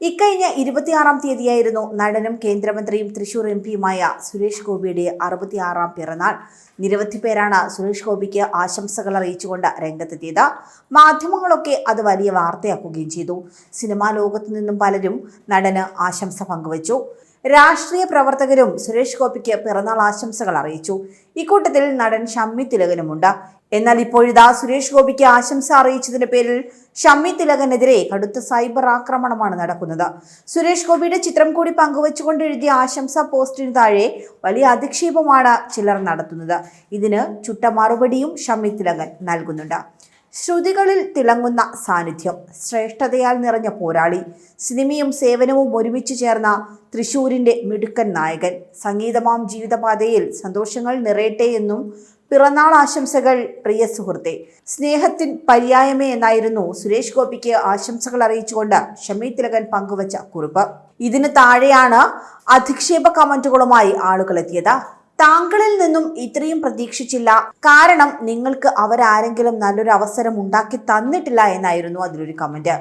ഇക്കഴിഞ്ഞ ഇരുപത്തിയാറാം തീയതിയായിരുന്നു നടനും കേന്ദ്രമന്ത്രിയും തൃശൂർ എം പിയുമായ സുരേഷ് ഗോപിയുടെ അറുപത്തിയാറാം പിറന്നാൾ. നിരവധി പേരാണ് സുരേഷ് ഗോപിക്ക് ആശംസകൾ അറിയിച്ചുകൊണ്ട് രംഗത്തെത്തിയത്. മാധ്യമങ്ങളൊക്കെ അത് വലിയ വാർത്തയാക്കുകയും ചെയ്തു. സിനിമാ ലോകത്തു നിന്നും പലരും നടന് ആശംസ പങ്കുവച്ചു. രാഷ്ട്രീയ പ്രവർത്തകരും സുരേഷ് ഗോപിക്ക് പിറന്നാൾ ആശംസകൾ അറിയിച്ചു. ഇക്കൂട്ടത്തിൽ നടൻ ഷമ്മി തിലകനുമുണ്ട്. എന്നാൽ ഇപ്പോഴിതാ സുരേഷ് ഗോപിക്ക് ആശംസ അറിയിച്ചതിന്റെ പേരിൽ ഷമ്മി തിലകനെതിരെ കടുത്ത സൈബർ ആക്രമണമാണ് നടക്കുന്നത്. സുരേഷ് ഗോപിയുടെ ചിത്രം കൂടി പങ്കുവച്ചുകൊണ്ട് എഴുതിയ ആശംസ പോസ്റ്റിന് താഴെ വലിയ അധിക്ഷേപമാണ് ചിലർ നടത്തുന്നത്. ഇതിന് ചുട്ട മറുപടിയും ഷമ്മി തിലകൻ നൽകുന്നുണ്ട്. ശ്രുതികളിൽ തിളങ്ങുന്ന സാന്നിധ്യം ശ്രേഷ്ഠതയാൽ നിറഞ്ഞ പോരാളി സിനിമയും സേവനവും ഒരുമിച്ച് ചേർന്ന തൃശൂരിന്റെ മിടുക്കൻ നായകൻ. സംഗീതമാം ജീവിതപാതയിൽ സന്തോഷങ്ങൾ നിറയട്ടെ എന്നും പിറന്നാൾ ആശംസകൾ പ്രിയ സുഹൃത്തെ. സ്നേഹത്തിൻ പര്യായമേ എന്നായിരുന്നു സുരേഷ് ഗോപിക്ക് ആശംസകൾ അറിയിച്ചുകൊണ്ട് ഷമി തിലകൻ പങ്കുവച്ച കുറിപ്പ്. ഇതിന് താഴെയാണ് അധിക്ഷേപ കമന്റുകളുമായി ആളുകൾ എത്തിയത് താങ്കളിൽ നിന്നും ഇത്രയും പ്രതീക്ഷിച്ചില്ല. കാരണം നിങ്ങൾക്ക് അവരാരെങ്കിലും നല്ലൊരു അവസരം ഉണ്ടാക്കി തന്നിട്ടില്ല എന്നായിരുന്നു അതിലൊരു കമന്റ്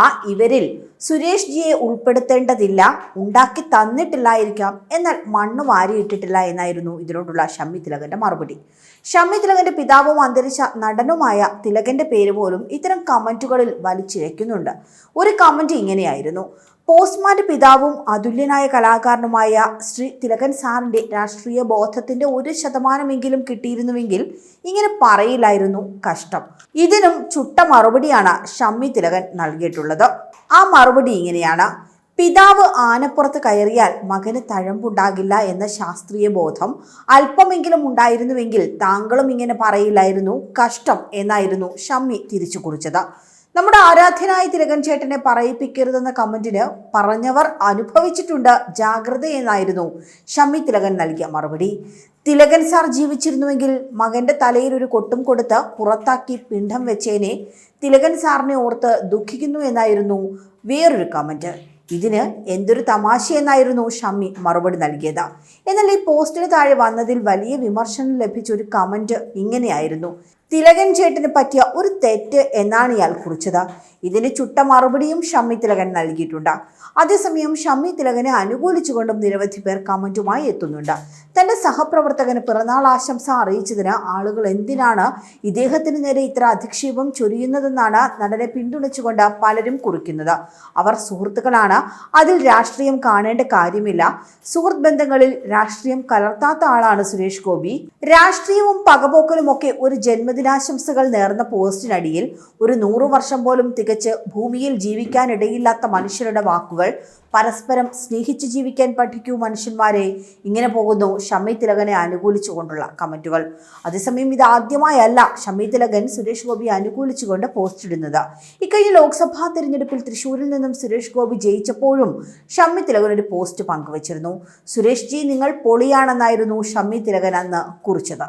ആ ഇവരിൽ സുരേഷ് ജിയെ ഉൾപ്പെടുത്തേണ്ടതില്ല ഉണ്ടാക്കി തന്നിട്ടില്ലായിരിക്കാം. എന്നാൽ മണ്ണ് വാരിയിട്ടിട്ടില്ല എന്നായിരുന്നു ഇതിനോടുള്ള ഷമ്മി തിലകന്റെ മറുപടി. ഷമ്മി തിലകന്റെ പിതാവും അന്തരിച്ച നടനുമായ തിലകന്റെ പേര് പോലും ഇത്തരം കമന്റുകളിൽ വലിച്ചിഴയ്ക്കുന്നുണ്ട്. ഒരു കമന്റ് ഇങ്ങനെയായിരുന്നു. പോസ്റ്റ്മാന്റെ പിതാവും അതുല്യനായ കലാകാരനുമായ ശ്രീ തിലകൻ സാറിന്റെ രാഷ്ട്രീയ ബോധത്തിന്റെ ഒരു ശതമാനമെങ്കിലും കിട്ടിയിരുന്നുവെങ്കിൽ ഇങ്ങനെ പറയില്ലായിരുന്നു കഷ്ടം. ഇതിനും ചുട്ട മറുപടിയാണ് ഷമ്മി തിലകൻ നൽകിയിട്ടുള്ളത്. ആ മറുപടി ഇങ്ങനെയാണ്. പിതാവ് ആനപ്പുറത്ത് കയറിയാൽ മകന് തഴമ്പുണ്ടാകില്ല എന്ന ശാസ്ത്രീയ ബോധം അല്പമെങ്കിലും ഉണ്ടായിരുന്നുവെങ്കിൽ താങ്കളും ഇങ്ങനെ പറയില്ലായിരുന്നു കഷ്ടം എന്നായിരുന്നു ഷമ്മി തിരിച്ചു കുറിച്ചത്. നമ്മുടെ ആരാധ്യനായ തിലകൻ ചേട്ടനെ പറയിപ്പിക്കരുതെന്ന കമന്റിന് പറഞ്ഞവർ അനുഭവിച്ചിട്ടുണ്ട് ജാഗ്രത എന്നായിരുന്നു ഷമ്മി തിലകൻ നൽകിയ മറുപടി. തിലകൻ സാർ ജീവിച്ചിരുന്നുവെങ്കിൽ മകന്റെ തലയിൽ ഒരു കൊട്ടും കൊടുത്ത് പുറത്താക്കി പിണ്ഡം വെച്ചേനെ തിലകൻ സാറിനെ ഓർത്ത് ദുഃഖിക്കുന്നു എന്നായിരുന്നു വേറൊരു കമന്റ്. ഇതിന് എന്തൊരു തമാശയെന്നായിരുന്നു ഷമ്മി മറുപടി നൽകിയത്. എന്നാൽ ഈ പോസ്റ്റിന് താഴെ വന്നതിൽ വലിയ വിമർശനം ലഭിച്ച ഒരു കമന്റ് ഇങ്ങനെയായിരുന്നു. തിലകൻ ചേട്ടന് പറ്റിയ ഒരു തെറ്റ് എന്നാണ് ഇയാൾ കുറിച്ചത്. ഇതിന് ചുട്ട മറുപടിയും ഷമ്മി തിലകൻ നൽകിയിട്ടുണ്ട്. അതേസമയം ഷമ്മി തിലകനെ അനുകൂലിച്ചുകൊണ്ടും നിരവധി പേർ കമന്റുമായി എത്തുന്നുണ്ട്. തന്റെ സഹപ്രവർത്തകന് പിറന്നാൾ ആശംസ അറിയിച്ചതിന് ആളുകൾ എന്തിനാണ് ഇദ്ദേഹത്തിന് നേരെ ഇത്ര അധിക്ഷേപം ചൊരിയുന്നതെന്നാണ് നടനെ പിന്തുണച്ചുകൊണ്ട് പലരും കുറിക്കുന്നത്. അവർ സുഹൃത്തുക്കളാണ്. അതിൽ രാഷ്ട്രീയം കാണേണ്ട കാര്യമില്ല. സുഹൃത്ത് ബന്ധങ്ങളിൽ രാഷ്ട്രീയം കലർത്താത്ത ആളാണ് സുരേഷ് ഗോപി. രാഷ്ട്രീയവും പകപോക്കലും ഒക്കെ ഒരു ജന്മദിനാശംസകൾ നേർന്ന പോസ്റ്റിനടിയിൽ ഒരു നൂറു വർഷം പോലും തികച്ച് ഭൂമിയിൽ ജീവിക്കാനിടയില്ലാത്ത മനുഷ്യരുടെ വാക്കുകൾ പരസ്പരം സ്നേഹിച്ച് ജീവിക്കാൻ പഠിക്കൂ മനുഷ്യന്മാരെ. ഇങ്ങനെ പോകുന്നു ഷമ്മി തിലകനെ അനുകൂലിച്ചുകൊണ്ടുള്ള കമന്റുകൾ അതേസമയം ഇത് ആദ്യമായല്ല ഷമ്മി തിലകൻ സുരേഷ് ഗോപി അനുകൂലിച്ചുകൊണ്ട് പോസ്റ്റ് ഇടുന്നത് ഇക്കഴിഞ്ഞ ലോക്സഭാ തെരഞ്ഞെടുപ്പിൽ തൃശൂരിൽ നിന്നും സുരേഷ് ഗോപി ജയിച്ചപ്പോഴും ഷമ്മി തിലകൻ ഒരു പോസ്റ്റ് പങ്കുവച്ചിരുന്നു. സുരേഷ് ജി നിങ്ങൾ പൊളിയാണെന്നായിരുന്നു ഷമ്മി തിലകൻ അന്ന് കുറിച്ചത്.